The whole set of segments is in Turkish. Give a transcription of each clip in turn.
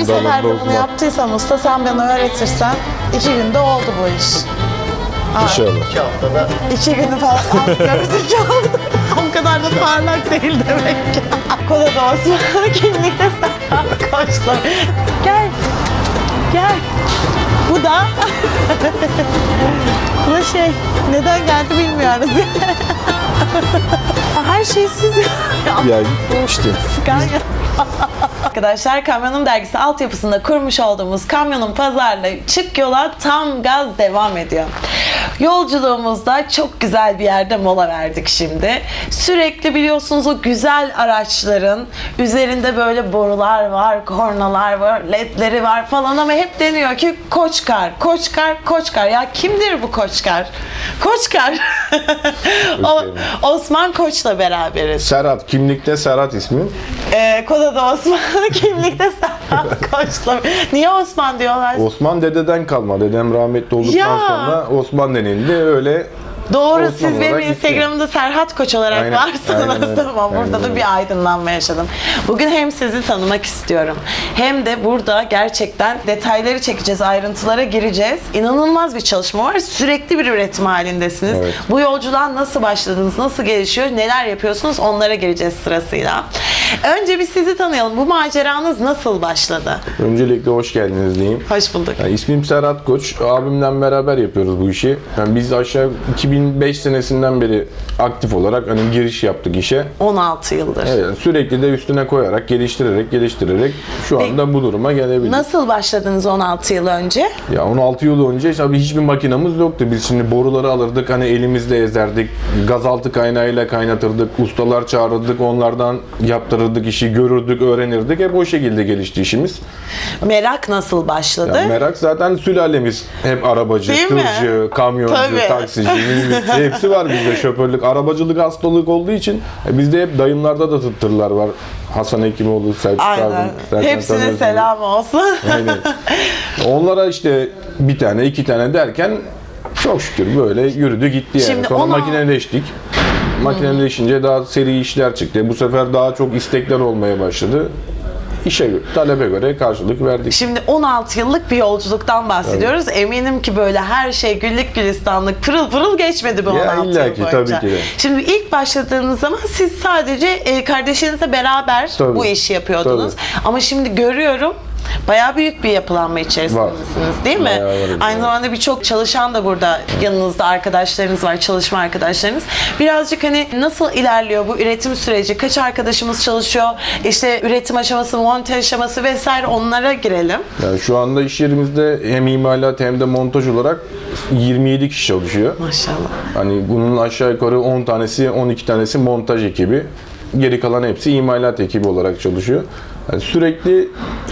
Bir sefer bunu uzman. yaptıysam usta sen bana öğretirsen iki günde oldu bu iş. Aa, İnşallah. İki haftada İki günü falan az gerizekalı. o kadar da parlak değil demek ki. Koda da Osman kimlikte Serhat Koç'la. Gel. Gel. Bu da bu da şey neden geldi bilmiyoruz. Her şey siz Ya işte. Arkadaşlar Kamyonum Dergisi altyapısında kurmuş olduğumuz Kamyonum Pazarla Çık Yola tam gaz devam ediyor. Yolculuğumuzda çok güzel bir yerde mola verdik şimdi. Sürekli biliyorsunuz o güzel araçların üzerinde böyle borular var, kornalar var, ledleri var falan ama hep deniyor ki Koçkar, Koçkar, Koçkar. Ya kimdir bu Koçkar? Koçkar. o. Osman Koç'la beraberiz. Serhat, kimlikte Serhat ismi. Ee, kodada Osman, kimlikte Serhat Koç'la. Niye Osman diyorlar? Osman dededen kalma. Dedem rahmetli olduktan Ya. sonra Osman denildi. Öyle Doğru Osman siz benim. Instagram'da Serhat Koç olarak Aynen, varsınız. aynen. Tamam burada Aynen da bir aydınlanma yaşadım. Bugün hem sizi tanımak istiyorum. Hem de burada gerçekten detayları çekeceğiz, ayrıntılara gireceğiz. İnanılmaz bir çalışma var. Sürekli bir üretim halindesiniz. Evet. Bu yolculuğa nasıl başladınız, nasıl gelişiyor, neler yapıyorsunuz onlara gireceğiz sırasıyla. Önce bir sizi tanıyalım. Bu maceranız nasıl başladı? öncelikle hoş geldiniz diyeyim. Hoş bulduk. Yani ismim Serhat Koç. Abimle beraber yapıyoruz bu işi. Yani biz aşağı 2005 senesinden beri aktif olarak hani giriş yaptık işe. 16 yıldır. Evet, sürekli de üstüne koyarak, geliştirerek, geliştirerek şu anda bu duruma gelebildik. Nasıl başladınız 16 yıl önce? Ya 16 yıl önce tabii hiçbir makinamız yoktu. Biz şimdi boruları alırdık, hani elimizle ezerdik, gazaltı kaynağıyla kaynatırdık, ustalar çağırırdık, onlardan yaptırırdık işi, görürdük, öğrenirdik. Hep o şekilde gelişti işimiz. Merak nasıl başladı? Ya merak zaten sülalemiz hep arabacı, Değil mi? tırcı, kamyoncu, Tabii. taksici, minibüsçü hepsi var bizde şoförlük. Arabacılık hastalık olduğu için e, bizde hep dayımlarda da tıttırlar var. Hasan Hekimoğlu, Selçuk Aynen. Serkan Hepsine Tanrıcı. selam olsun. Aynen. Onlara işte bir tane iki tane derken çok şükür böyle yürüdü gitti yani. Şimdi Sonra ona- makineleştik. Makineleşince daha seri işler çıktı. Bu sefer daha çok istekler olmaya başladı. İşe talebe göre karşılık verdik. Şimdi 16 yıllık bir yolculuktan bahsediyoruz. Eminim ki böyle her şey güllük gülistanlık pırıl pırıl geçmedi bu Ya 16 illa yıl ki, boyunca. tabii ki de. Şimdi ilk başladığınız zaman siz sadece e, kardeşinizle beraber Tabii. bu işi yapıyordunuz. Ama şimdi görüyorum Bayağı büyük bir yapılanma içerisindesiniz değil mi? Bayağı var, Aynı evet. zamanda birçok çalışan da burada yanınızda arkadaşlarınız var, çalışma arkadaşlarınız. Birazcık hani nasıl ilerliyor bu üretim süreci? Kaç arkadaşımız çalışıyor? İşte üretim aşaması, montaj aşaması vesaire onlara girelim. Yani şu anda iş yerimizde hem imalat hem de montaj olarak 27 kişi çalışıyor. Maşallah. Hani bunun aşağı yukarı 10 tanesi, 12 tanesi montaj ekibi. Geri kalan hepsi imalat ekibi olarak çalışıyor. Yani sürekli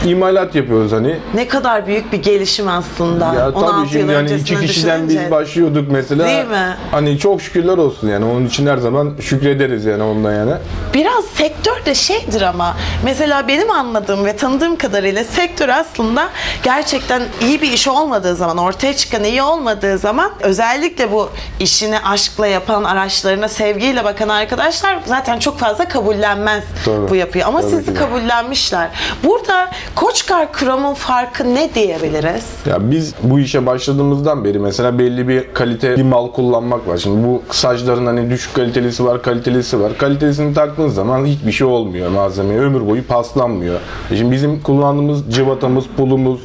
imalat yapıyoruz hani. Ne kadar büyük bir gelişim aslında. Ya 16 tabii yıl şimdi yani iki kişiden düşününce. biz başlıyorduk mesela. Değil mi? Hani çok şükürler olsun yani. Onun için her zaman şükrederiz yani ondan yani. Biraz sektör de şeydir ama mesela benim anladığım ve tanıdığım kadarıyla sektör aslında gerçekten iyi bir iş olmadığı zaman, ortaya çıkan iyi olmadığı zaman özellikle bu işini aşkla yapan, araçlarına sevgiyle bakan arkadaşlar zaten çok fazla kabullenmez Tabii. bu yapıyı. Ama Tabii sizi ki de. Kabullenmişler. Burada Koçkar Krom'un farkı ne diyebiliriz? Ya biz bu işe başladığımızdan beri mesela belli bir kalite bir mal kullanmak var. Şimdi bu saçların hani düşük kalitelisi var, kalitelisi var. Kalitesini taktığın zaman hiçbir şey olmuyor malzemeye. Ömür boyu paslanmıyor. E Şimdi bizim kullandığımız cıvatamız, pulumuz,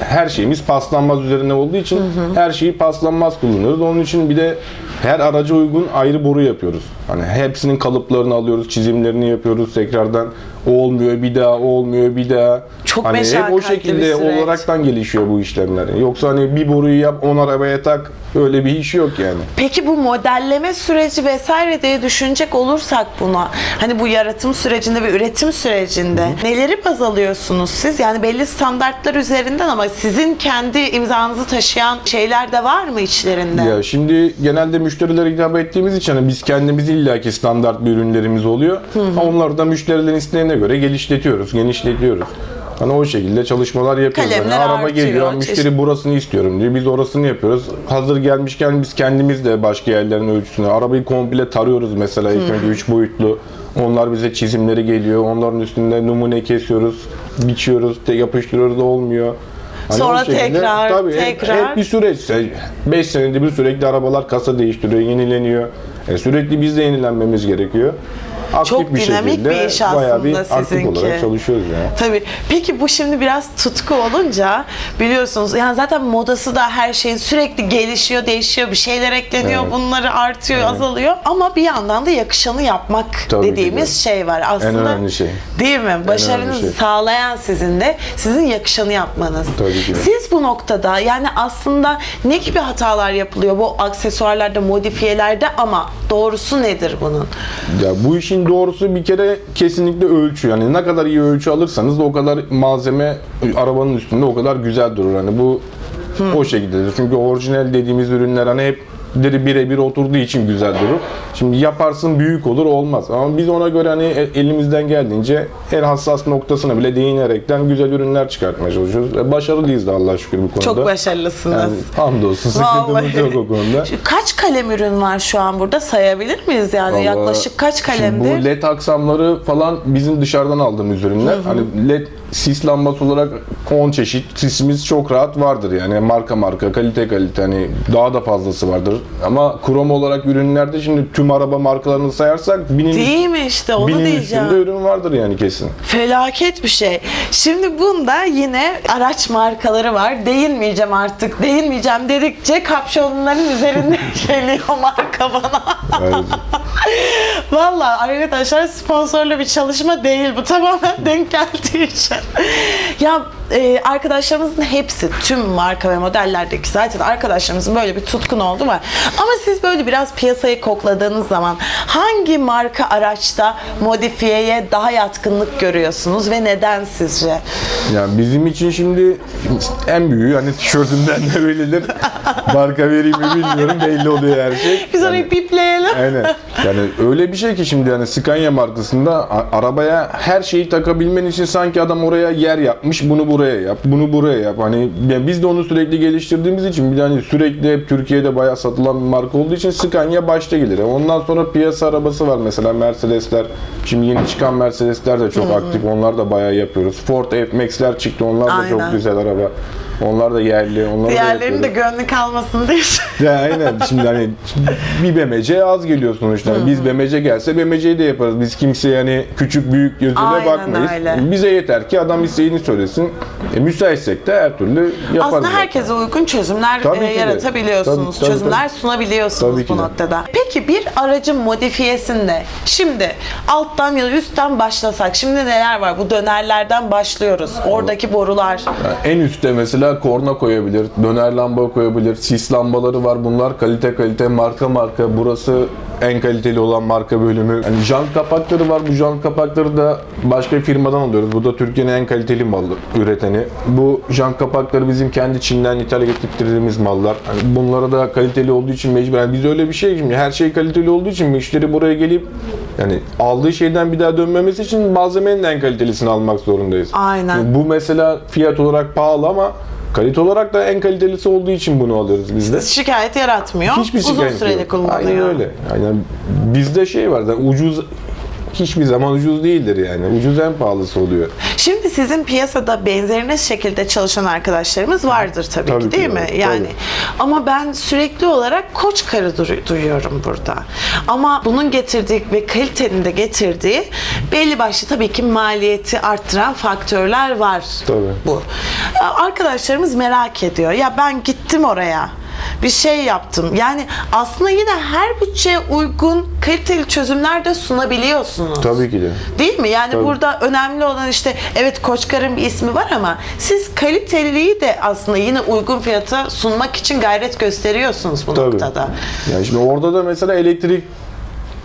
her şeyimiz paslanmaz üzerine olduğu için her şeyi paslanmaz kullanıyoruz. Onun için bir de her araca uygun ayrı boru yapıyoruz. Hani hepsinin kalıplarını alıyoruz, çizimlerini yapıyoruz tekrardan. O olmuyor bir daha, o olmuyor bir daha. Çok hani hep o şekilde olaraktan gelişiyor bu işlemler. Yoksa hani bir boruyu yap, on arabaya tak öyle bir iş yok yani. Peki bu modelleme süreci vesaire diye düşünecek olursak buna hani bu yaratım sürecinde ve üretim sürecinde neleri baz alıyorsunuz siz? Yani belli standartlar üzerinden ama sizin kendi imzanızı taşıyan şeyler de var mı içlerinde? Ya şimdi genelde müşterilere hitap ettiğimiz için hani biz kendimiz illaki standart bir ürünlerimiz oluyor. Onları da müşterilerin isteğine göre geliştiriyoruz, genişletiyoruz. Hani o şekilde çalışmalar yapıyoruz. Hani Kalemler araba artıyor, geliyor, çeşit- müşteri burasını istiyorum diyor. Biz orasını yapıyoruz. Hazır gelmişken biz kendimiz de başka yerlerin ölçüsünü, arabayı komple tarıyoruz mesela ilk önce 3 boyutlu. Onlar bize çizimleri geliyor. Onların üstünde numune kesiyoruz. biçiyoruz, de yapıştırıyoruz olmuyor. Hani Sonra o şekilde- tekrar, tabii hep- tekrar. Hep, bir süreç. 5 senede bir sürekli arabalar kasa değiştiriyor, yenileniyor. E, sürekli biz de yenilenmemiz gerekiyor. Aktif Çok bir dinamik şekilde bir iş bayağı bir aslında aktif sizinki. olarak çalışıyoruz yani. Tabii. Peki bu şimdi biraz tutku olunca biliyorsunuz yani zaten modası da her şeyin sürekli gelişiyor, değişiyor, bir şeyler ekleniyor, Evet. bunları artıyor, azalıyor ama bir yandan da yakışanı yapmak Tabii ki dediğimiz de. şey var. Aslında önemli şey. Değil mi? Başarınızı şey. sağlayan sizin de sizin yakışanı yapmanız. Tabii ki de. Siz bu noktada yani aslında ne gibi hatalar yapılıyor bu aksesuarlarda, modifiyelerde ama doğrusu nedir bunun? Ya bu işin doğrusu bir kere kesinlikle ölçü. Yani ne kadar iyi ölçü alırsanız da o kadar malzeme arabanın üstünde o kadar güzel durur. Hani bu o şekildedir. Çünkü orijinal dediğimiz ürünler hani hep deri birebir oturduğu için güzel durur. Şimdi yaparsın büyük olur olmaz. Ama biz ona göre hani e- elimizden geldiğince en hassas noktasına bile değinerekten güzel ürünler çıkartmaya çalışıyoruz. Ve başarılıyız da Allah'a şükür bu konuda. Çok başarılısınız. Yani hamdolsun sıkıntımız yok o konuda. Kaç kalem ürün var şu an burada sayabilir miyiz yani Vallahi yaklaşık kaç şimdi kalemdir? Bu led aksamları falan bizim dışarıdan aldığımız ürünler. Hani led sis lambası olarak 10 çeşit sisimiz çok rahat vardır yani marka marka kalite kalite hani daha da fazlası vardır. Ama krom olarak ürünlerde şimdi tüm araba markalarını sayarsak binin, Değil mi işte onu binin diyeceğim. üstünde ürün vardır yani kesin. Felaket bir şey. Şimdi bunda yine araç markaları var. Değinmeyeceğim artık. Değinmeyeceğim dedikçe kapşonların üzerinde geliyor marka bana. Vallahi arkadaşlar sponsorlu bir çalışma değil bu tamamen denk geldiği için. Ya e, arkadaşlarımızın hepsi tüm marka ve modellerdeki zaten arkadaşlarımızın böyle bir tutkun oldu var. Ama siz böyle biraz piyasayı kokladığınız zaman hangi marka araçta modifiyeye daha yatkınlık görüyorsunuz ve neden sizce? Yani bizim için şimdi en büyüğü hani tişörtümden de bellidir. Marka vereyim mi bilmiyorum belli oluyor her şey. Biz Yani- orayı pipleyelim. Aynen. Yani öyle bir şey ki şimdi yani Scania markasında arabaya her şeyi takabilmen için sanki adam oraya yer yapmış. Bunu buraya yap, bunu buraya yap. Hani yani biz de onu sürekli geliştirdiğimiz için bir de hani sürekli hep Türkiye'de bayağı satılan bir marka olduğu için Scania başta gelir. Ondan sonra piyasa arabası var mesela Mercedesler. Şimdi yeni çıkan Mercedesler de çok aktif. Onlar da bayağı yapıyoruz. Ford F-Max'ler çıktı. Onlar da Aynen. çok güzel araba. Onlar da yerli. Onları da Diğerlerinin de gönlü kalmasın diye. Ya aynen. Şimdi hani bir BMC az geliyor sonuçta. Hani Biz BMC gelse BMC'yi de yaparız. Biz kimseye yani küçük büyük gözüyle Aynen bakmayız. öyle. Bize yeter ki adam isteğini söylesin. E, müsaitsek de her türlü yaparız. Aslında zaten. herkese uygun çözümler Tabii e, yaratabiliyorsunuz. Tabii, tabii, çözümler tabii. sunabiliyorsunuz Tabii bu de. noktada. Peki bir aracın modifiyesinde şimdi alttan ya da üstten başlasak şimdi neler var? Bu dönerlerden başlıyoruz. Oradaki borular. Yani en üstte mesela korna koyabilir, döner lamba koyabilir, sis lambaları var. Bunlar kalite kalite, marka marka. Burası en kaliteli olan marka bölümü. Yani jant kapakları var. Bu jant kapakları da başka firmadan alıyoruz. Bu da Türkiye'nin en kaliteli malı üreteni. Bu jant kapakları bizim kendi Çin'den ithal getirdiğimiz mallar. Yani bunlara da kaliteli olduğu için mecbur. Yani biz öyle bir şey şimdi her şey kaliteli olduğu için müşteri buraya gelip yani aldığı şeyden bir daha dönmemesi için malzemenin en kalitelisini almak zorundayız. Aynen. Yani bu mesela fiyat olarak pahalı ama kalite olarak da en kalitelisi olduğu için bunu alıyoruz biz de. Şikayet yaratmıyor. Hiçbir Uzun süreli kullanılıyor. Aynen öyle. Aynen bizde şey var da ucuz hiçbir zaman ucuz değildir yani. Ucuz en pahalısı oluyor. Şimdi sizin piyasada benzeriniz şekilde çalışan arkadaşlarımız vardır tabii, Tabii ki ki değil de, mi? tabii. Yani ama ben sürekli olarak koç karı du- duyuyorum burada. Ama bunun getirdiği ve kalitenin de getirdiği belli başlı tabii ki maliyeti arttıran faktörler var. Tabii. Bu. Arkadaşlarımız merak ediyor. Ya ben gittim oraya. Bir şey yaptım. Yani aslında yine her bütçeye uygun kaliteli çözümler de sunabiliyorsunuz. Tabii ki de. Değil mi? Yani Tabii. burada önemli olan işte evet Koçkar'ın bir ismi var ama siz kaliteliyi de aslında yine uygun fiyata sunmak için gayret gösteriyorsunuz bu Tabii. noktada. Yani şimdi orada da mesela elektrik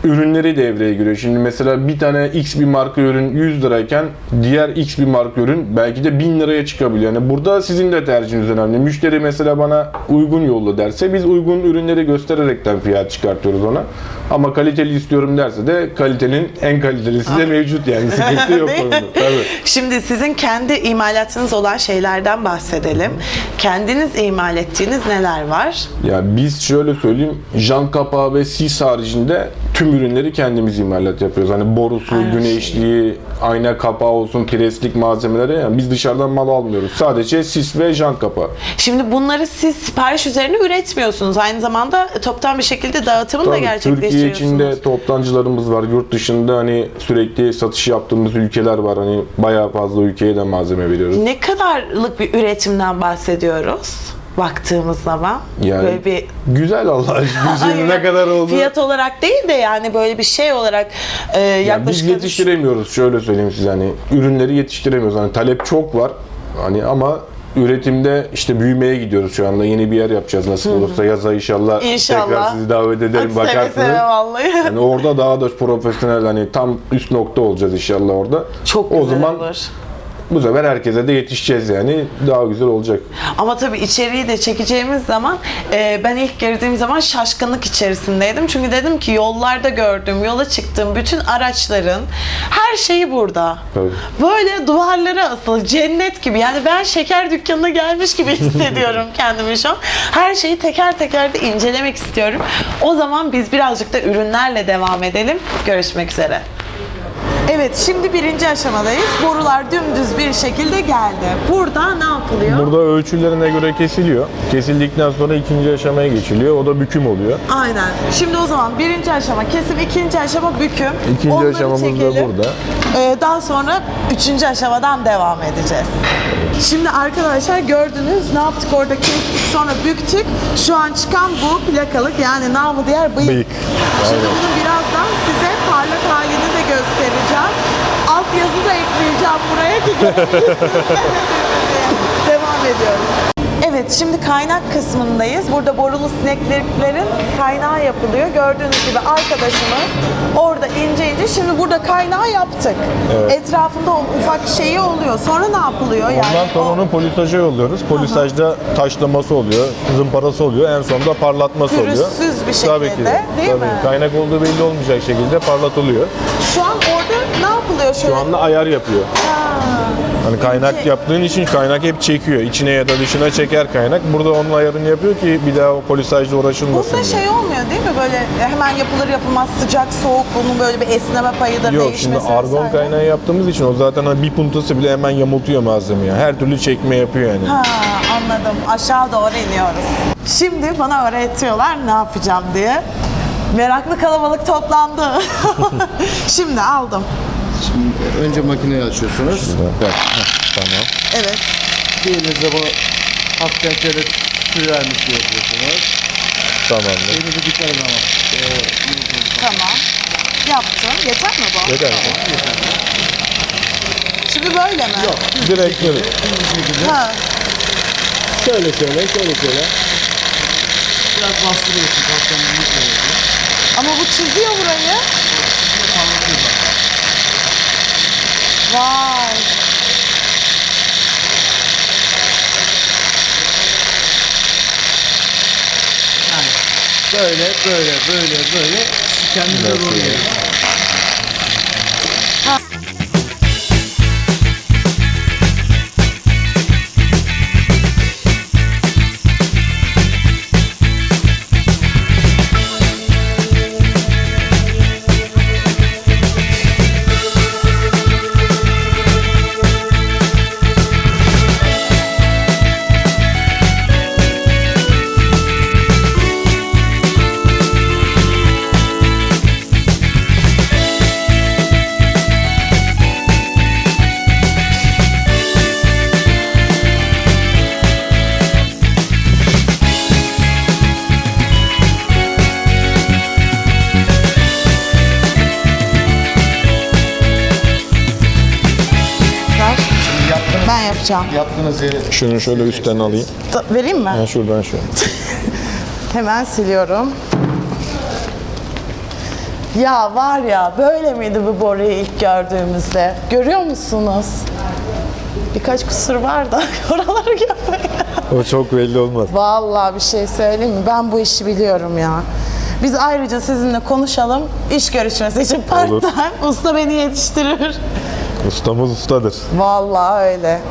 ürünleri devreye giriyor. Şimdi mesela bir tane X bir marka ürün 100 lirayken diğer X bir marka ürün belki de 1000 liraya çıkabiliyor. Yani burada sizin de tercihiniz önemli. Müşteri mesela bana uygun yollu derse biz uygun ürünleri göstererekten fiyat çıkartıyoruz ona. Ama kaliteli istiyorum derse de kalitenin en kalitelisi de mevcut yani. Sıkıntı yok. Tabii. Şimdi sizin kendi imalatınız olan şeylerden bahsedelim. Kendiniz imal ettiğiniz neler var? Ya biz şöyle söyleyeyim, jant kapağı ve sis haricinde tüm tüm ürünleri kendimiz imalat yapıyoruz. Hani borusu, Her güneşliği, ayna kapağı olsun, preslik malzemeleri yani biz dışarıdan mal almıyoruz. Sadece sis ve jant kapağı. Şimdi bunları siz sipariş üzerine üretmiyorsunuz. Aynı zamanda toptan bir şekilde dağıtımını da Tabii, Türkiye gerçekleştiriyorsunuz. içinde toptancılarımız var. Yurt dışında hani sürekli satış yaptığımız ülkeler var. Hani bayağı fazla ülkeye de malzeme veriyoruz. Ne kadarlık bir üretimden bahsediyoruz baktığımız zaman? Yani Böyle bir güzel Allah aşkına. Ne kadar oldu? Fiyat olarak değil de yani böyle bir şey olarak e, Yani biz yaklaşık yetiştiremiyoruz. Şöyle söyleyeyim size hani ürünleri yetiştiremiyoruz. Hani talep çok var. Hani ama üretimde işte büyümeye gidiyoruz şu anda. Yeni bir yer yapacağız nasıl olursa yaza inşallah, İnşallah. tekrar sizi davet ederim Hadi seve bakarsınız. seve vallahi. Yani orada daha da profesyonel hani tam üst nokta olacağız inşallah orada. Çok o güzel zaman olur. Bu sefer herkese de yetişeceğiz yani. Daha güzel olacak. Ama tabii içeriği de çekeceğimiz zaman e, ben ilk girdiğim zaman şaşkınlık içerisindeydim. Çünkü dedim ki yollarda gördüğüm, yola çıktığım bütün araçların her şeyi burada. Tabii. Böyle duvarlara asılı cennet gibi. Yani ben şeker dükkanına gelmiş gibi hissediyorum kendimi şu an. Her şeyi teker teker de incelemek istiyorum. O zaman biz birazcık da ürünlerle devam edelim. Görüşmek üzere. Evet, şimdi birinci aşamadayız. Borular dümdüz bir şekilde geldi. Burada ne yapılıyor? Burada ölçülerine göre kesiliyor. Kesildikten sonra ikinci aşamaya geçiliyor. O da büküm oluyor. Aynen. Şimdi o zaman birinci aşama kesim, ikinci aşama büküm. İkinci Onları aşamamız da çekelim. burada. Ee, daha sonra üçüncü aşamadan devam edeceğiz. Şimdi arkadaşlar gördünüz ne yaptık orada kestik sonra büktük. Şu an çıkan bu plakalık yani namı diğer bıyık. Bıyık. Şimdi Aynen. bunu birazdan size parlak halini de göstereceğim. Alt yazı da ekleyeceğim buraya ki. Devam ediyoruz. Evet şimdi kaynak kısmındayız. Burada borulu sinekliklerin kaynağı yapılıyor. Gördüğünüz gibi arkadaşımız orada ince ince. Şimdi burada kaynağı yaptık. Etrafında o ufak şeyi oluyor. Sonra ne yapılıyor? Yani Ondan sonra o onu polisaja yolluyoruz. Polisajda taşlaması oluyor, zımparası oluyor, en sonunda parlatması oluyor. Pürüzsüz bir Tabii ki. şekilde, değil Tabii. mi? Kaynak olduğu belli olmayacak şekilde parlatılıyor. şu an orada ne yapılıyor şöyle? Şu anda ayar yapıyor. Hani kaynak İnce. yaptığın için kaynak hep çekiyor. İçine ya da dışına çeker kaynak. Burada onun ayarını yapıyor ki bir daha o polisajla uğraşılmasın diye. şey olmuyor değil mi? Böyle hemen yapılır yapılmaz sıcak soğuk bunun böyle bir esneme payı da Yok şimdi argon vesaire. kaynağı yaptığımız için o zaten hani bir puntası bile hemen yamultuyor malzemeyi. Her türlü çekme yapıyor yani. Ha anladım. Aşağı doğru iniyoruz. Şimdi bana öğretiyorlar ne yapacağım diye. Meraklı kalabalık toplandı. Şimdi aldım. Şimdi önce makineyi açıyorsunuz. Evet. Heh, tamam. Evet. Bir elinizle bunu hafiften şöyle sürermiş gibi yapıyorsunuz. Tamamdır. Elinizi dikkat ama. Tamam. Yaptım. Yeter mi bu? Yeter. Şimdi böyle mi? Yok. Direkt evet. Ha. Şöyle şöyle, şöyle şöyle. Biraz bastırıyorsun, oluyor. Ama bu çiziyor burayı. Vay. Böyle, böyle, böyle, böyle. Kendinize doğru gelin. Yapacağım. Yaptığınız yeri Şunu şöyle üstten alayım. Da- vereyim mi? Ha şuradan şu. Hemen siliyorum. Ya var ya böyle miydi bu boruyu ilk gördüğümüzde? Görüyor musunuz? Birkaç kusur var da oraları görmeyin. O çok belli olmaz. Vallahi bir şey söyleyeyim mi? Ben bu işi biliyorum ya. Biz ayrıca sizinle konuşalım. İş görüşmesi için part Olur. time. Usta beni yetiştirir. Ustamız ustadır. Vallahi öyle.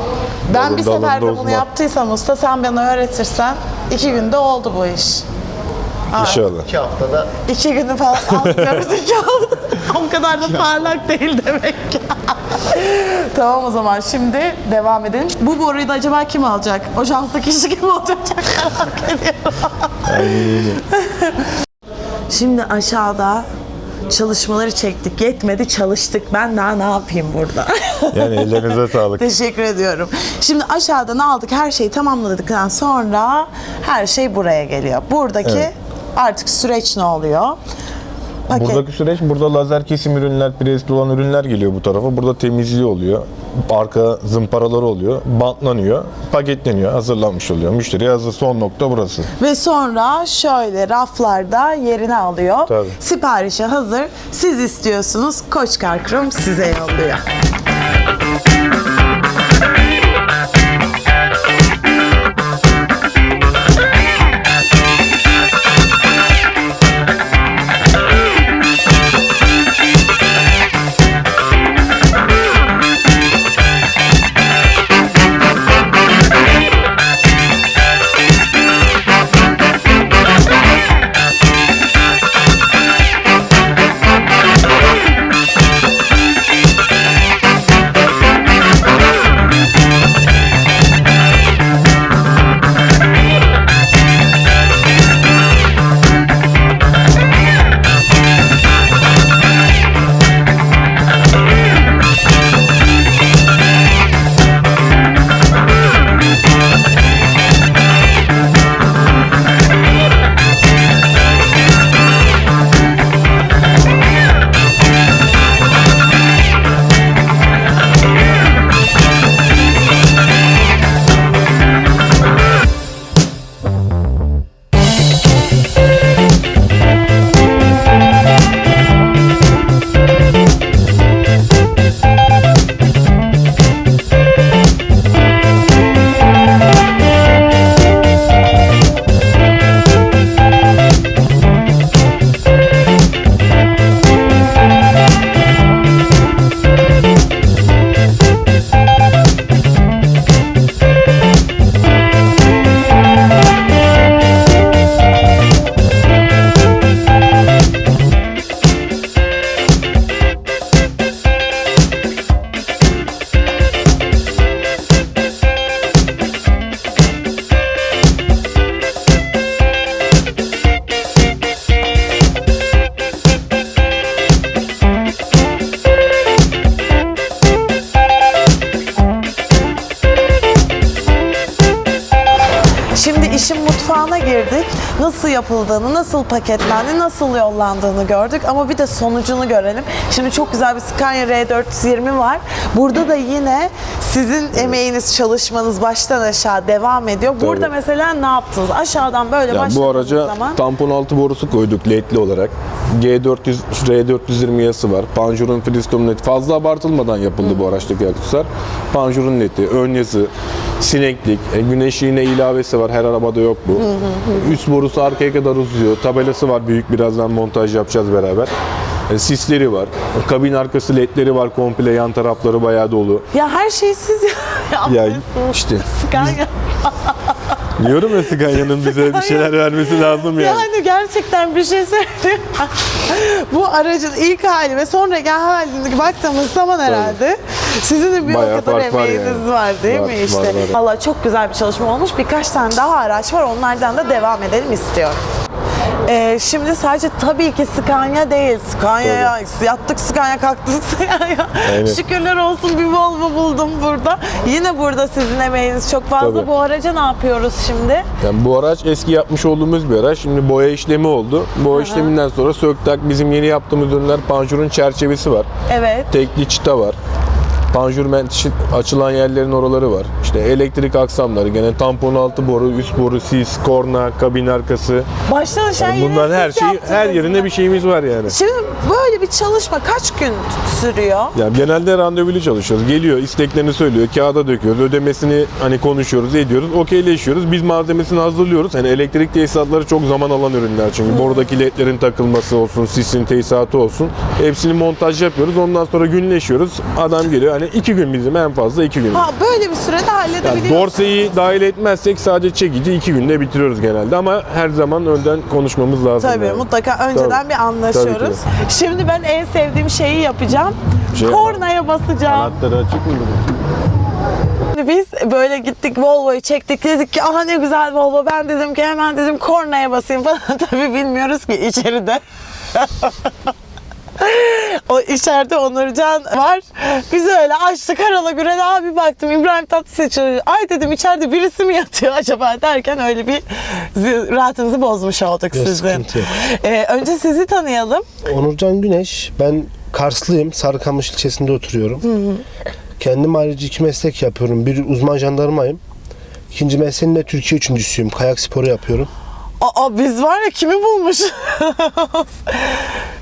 Ben Dalın bir seferde bunu uzman. yaptıysam usta sen bana öğretirsen iki günde oldu bu iş. İnşallah. İki haftada İki günü falan almıyoruz iki hafta. o kadar da parlak değil demek ki. tamam o zaman şimdi devam edelim. Bu boruyu da acaba kim alacak? O şanslı kişi kim olacak çok merak ediyorum. şimdi aşağıda çalışmaları çektik. Yetmedi çalıştık. Ben daha ne yapayım burada? Yani ellerinize sağlık. Teşekkür ediyorum. Şimdi aşağıdan aldık her şeyi tamamladıktan sonra her şey buraya geliyor. Buradaki Evet. artık süreç ne oluyor? Paket. Buradaki süreç burada lazer kesim ürünler, presli olan ürünler geliyor bu tarafa. Burada temizliği oluyor. Arka zımparaları oluyor. Bantlanıyor. Paketleniyor. Hazırlanmış oluyor. Müşteriye hazır. Son nokta burası. Ve sonra şöyle raflarda yerini alıyor. Tabii. Siparişi hazır. Siz istiyorsunuz. Koç Karkrum size yolluyor. Yapıldığını, nasıl paketlendi, nasıl yollandığını gördük. Ama bir de sonucunu görelim. Şimdi çok güzel bir Scania R420 var. Burada da yine sizin emeğiniz, çalışmanız baştan aşağı devam ediyor. Burada mesela ne yaptınız? Aşağıdan böyle Yani bu başladığınız araca zaman... tampon altı borusu koyduk ledli olarak. G400, R420 yası var. Panjurun Freestone led. Fazla abartılmadan yapıldı bu araçtaki aksesuar. Panjurun ledi, ön yazı, sineklik, e, güneş iğne ilavesi var. Her arabada yok bu. Üst borusu arkaya kadar uzuyor. Tabelası var büyük. Birazdan montaj yapacağız beraber. E, Sisleri var. Kabin arkası ledleri var komple. Yan tarafları bayağı dolu. Ya her şeyi siz Ya işte Scania. diyorum ya Scania'nın bize bir şeyler vermesi lazım yani. Yani gerçekten bir şey söyleyeyim. Bu aracın ilk hali ve sonraki halini baktığımız zaman herhalde sizin de bir Bayağı o kadar fark var emeğiniz yani. var değil Var, mi var, işte? var. Valla çok güzel bir çalışma olmuş. Birkaç tane daha araç var. Onlardan da devam edelim istiyorum. Ee, şimdi sadece tabii ki Scania değil. Scania'ya yattık Scania kalktık Scania. Aynen. Şükürler olsun bir Volvo buldum burada. Yine burada sizin emeğiniz çok fazla. Tabii. Bu araca ne yapıyoruz şimdi? Yani bu araç eski yapmış olduğumuz bir araç. Şimdi boya işlemi oldu. Boya işleminden sonra söktak bizim yeni yaptığımız ürünler panjurun çerçevesi var. Evet. Tekli çıta var. Panjur menteşi açılan yerlerin oraları var. İşte elektrik aksamları, gene tampon altı boru, üst boru, sis, korna, kabin arkası. Baştan aşağı Yani bunların her şeyi, her yerinde mı? bir şeyimiz var yani. Şimdi böyle bir çalışma kaç gün sürüyor? Yani genelde randevulu çalışıyoruz. Geliyor, isteklerini söylüyor, kağıda döküyoruz, ödemesini hani konuşuyoruz, ediyoruz, okeyleşiyoruz. Biz malzemesini hazırlıyoruz. Hani elektrik tesisatları çok zaman alan ürünler çünkü. Buradaki ledlerin takılması olsun, sisin tesisatı olsun. Hepsini montaj yapıyoruz. Ondan sonra günleşiyoruz. Adam geliyor. Hani Yani iki gün bizim en fazla iki gün. Ha böyle bir sürede Yani halledebiliyorsunuz. dorseyi dahil etmezsek sadece çekici iki günde bitiriyoruz genelde ama her zaman önden konuşmamız lazım. Tabii yani. mutlaka önceden Tabii. bir anlaşıyoruz. Şimdi ben en sevdiğim şeyi yapacağım. Şey- Kornaya basacağım. Anahtarı açık mı? Şimdi Biz böyle gittik Volvo'yu çektik dedik ki aha ne güzel Volvo ben dedim ki hemen dedim kornaya basayım falan tabii bilmiyoruz ki içeride. o içeride Onurcan var. Biz öyle açtık Harala Gürel'e abi baktım İbrahim Tatlıses. Ay dedim içeride birisi mi yatıyor acaba derken öyle bir rahatınızı bozmuş olduk Yok, sizin. Ee, önce sizi tanıyalım. Onurcan Güneş. Ben Karslıyım. Sarıkamış ilçesinde oturuyorum. Kendim ayrıca iki meslek yapıyorum. Bir uzman jandarmayım. İkinci mesleğim de Türkiye üçüncüsüyüm. Kayak sporu yapıyorum. Aa biz var ya kimi bulmuş?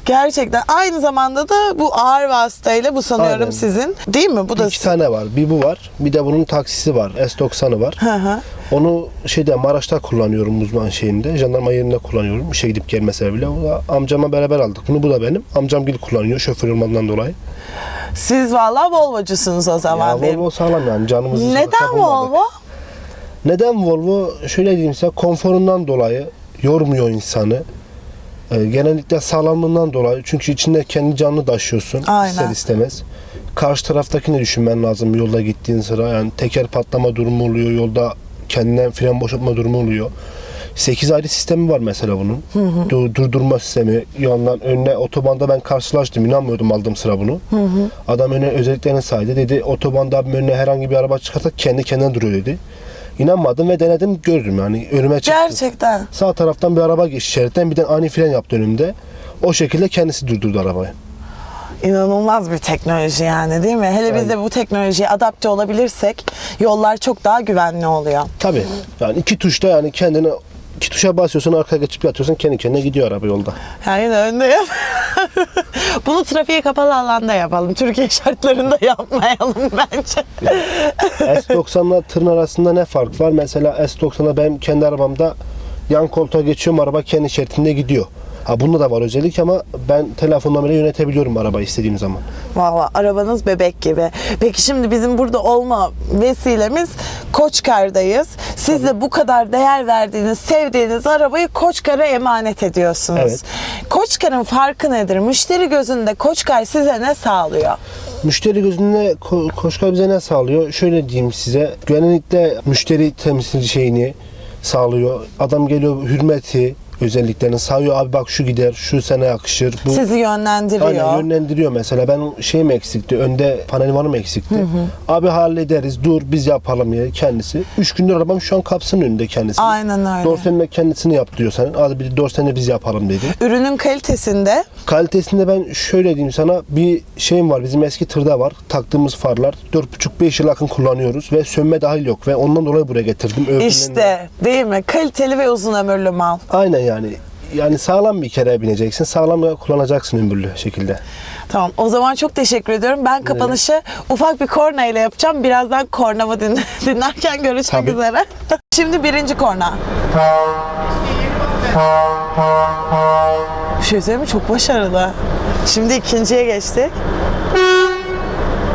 Gerçekten aynı zamanda da bu ağır vasıtayla bu sanıyorum Aynen. sizin. Değil mi? Bu da İki tane var. Bir bu var. Bir de bunun taksisi var. S90'ı var. Hı hı. Onu şeyde Maraş'ta kullanıyorum uzman şeyinde. Jandarma yerinde kullanıyorum. İşe gidip gelme sebebiyle. O da amcama beraber aldık. Bunu bu da benim. Amcam gibi kullanıyor şoför olmadığından dolayı. Siz valla Volvo'cusunuz o zaman. Ya benim. Volvo sağlam yani canımızı Neden. Volvo? Neden Volvo? Şöyle diyeyim size konforundan dolayı yormuyor insanı. Ee, genellikle sağlamlığından dolayı. Çünkü içinde kendi canını taşıyorsun. Aynen. ister istemez. Karşı taraftakini düşünmen lazım yolda gittiğin sıra. Yani teker patlama durumu oluyor. Yolda kendinden fren boşaltma durumu oluyor. 8 ayrı sistemi var mesela bunun. Du- durdurma sistemi. Yandan önüne otobanda ben karşılaştım. İnanmıyordum aldığım sıra bunu. Adam öne özelliklerini saydı. Dedi otobanda abim önüne herhangi bir araba çıkarsa kendi kendine duruyor dedi. İnanmadım ve denedim gördüm yani önüme çıktı. Gerçekten. Sağ taraftan bir araba geçti şeritten birden ani fren yaptı önümde. O şekilde kendisi durdurdu arabayı. İnanılmaz bir teknoloji yani değil mi? Hele biz de bu teknolojiye adapte olabilirsek yollar çok daha güvenli oluyor. Tabii. Yani iki tuşta yani kendini iki tuşa basıyorsun arkaya geçip yatıyorsun kendi kendine gidiyor araba yolda. Yani önde yap. Bunu trafiğe kapalı alanda yapalım. Türkiye şartlarında yapmayalım bence. S90'la tırın arasında ne fark var? Mesela S90'da benim kendi arabamda yan koltuğa geçiyorum araba kendi şeridinde gidiyor. Ha bunda da var özellik ama ben telefonla bile yönetebiliyorum arabayı istediğim zaman. Valla arabanız bebek gibi. Peki şimdi bizim burada olma vesilemiz Koçkar'dayız. Siz de bu kadar değer verdiğiniz, sevdiğiniz arabayı Koçkar'a emanet ediyorsunuz. Evet. Koçkar'ın farkı nedir? Müşteri gözünde Koçkar size ne sağlıyor? Müşteri gözünde ko- Koçkar bize ne sağlıyor? Şöyle diyeyim size. Genellikle müşteri temsil şeyini sağlıyor. Adam geliyor hürmeti özelliklerini sağlıyor. Abi bak şu gider, şu sana yakışır. Bu Sizi yönlendiriyor. Aynen yönlendiriyor mesela. Ben şey mi eksikti? Önde panel var mı eksikti? Abi hallederiz. Dur biz yapalım ya kendisi. Üç gündür arabam şu an kapsının önünde kendisi. Aynen öyle. Dorsenle kendisini yaptırıyor senin. Abi bir dorsenle biz yapalım dedi. Ürünün kalitesinde Kalitesinde ben şöyle diyeyim sana bir şeyim var bizim eski tırda var taktığımız farlar 4,5-5 yıl yakın kullanıyoruz ve sönme dahil yok ve ondan dolayı buraya getirdim. Övgülerini- işte değil mi? Kaliteli ve uzun ömürlü mal. Aynen yani yani sağlam bir kere bineceksin sağlam kullanacaksın ömürlü şekilde. Tamam o zaman çok teşekkür ediyorum. Ben kapanışı ufak bir korna ile yapacağım. Birazdan kornamı din- dinlerken görüşmek Tabii. üzere. Şimdi birinci korna. Bir şey söyleyeyim mi? Çok başarılı. Şimdi ikinciye geçtik.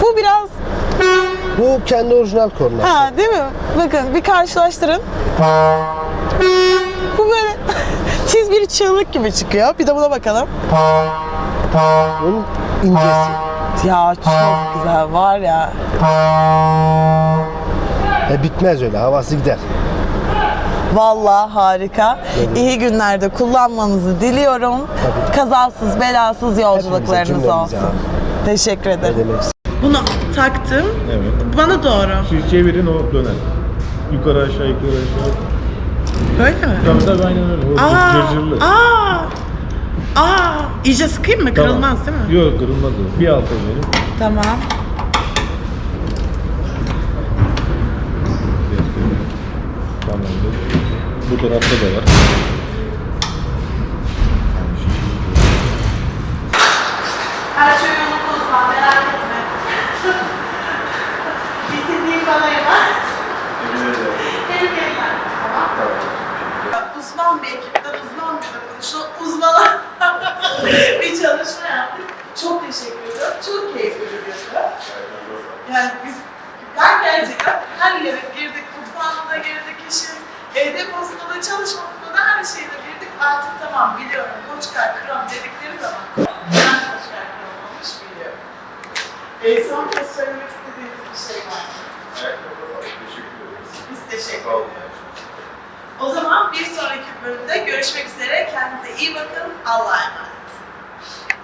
Bu biraz Bu kendi orijinal kornası. ha değil mi? Bakın bir karşılaştırın. Tiz bir çığlık gibi çıkıyor. Bir de buna bakalım. Bunun incesi. Ya çok güzel var ya. E, bitmez öyle havası gider. Vallahi harika. İyi günlerde kullanmanızı diliyorum. Kazasız belasız yolculuklarınız olsun. abi. Teşekkür Ne ederim. demek Bunu taktım. Evet. Bana doğru. Siz çevirin o döner. Yukarı aşağı yukarı aşağı. Böyle mi? Tabii tabii aynen öyle. O Aa, cırcırlı. aa, aa. İyice sıkayım mı? Kırılmaz değil mi? Yok kırılmaz o. Bir alta verin. Tamam. Tamamdır. Bu tarafta da var.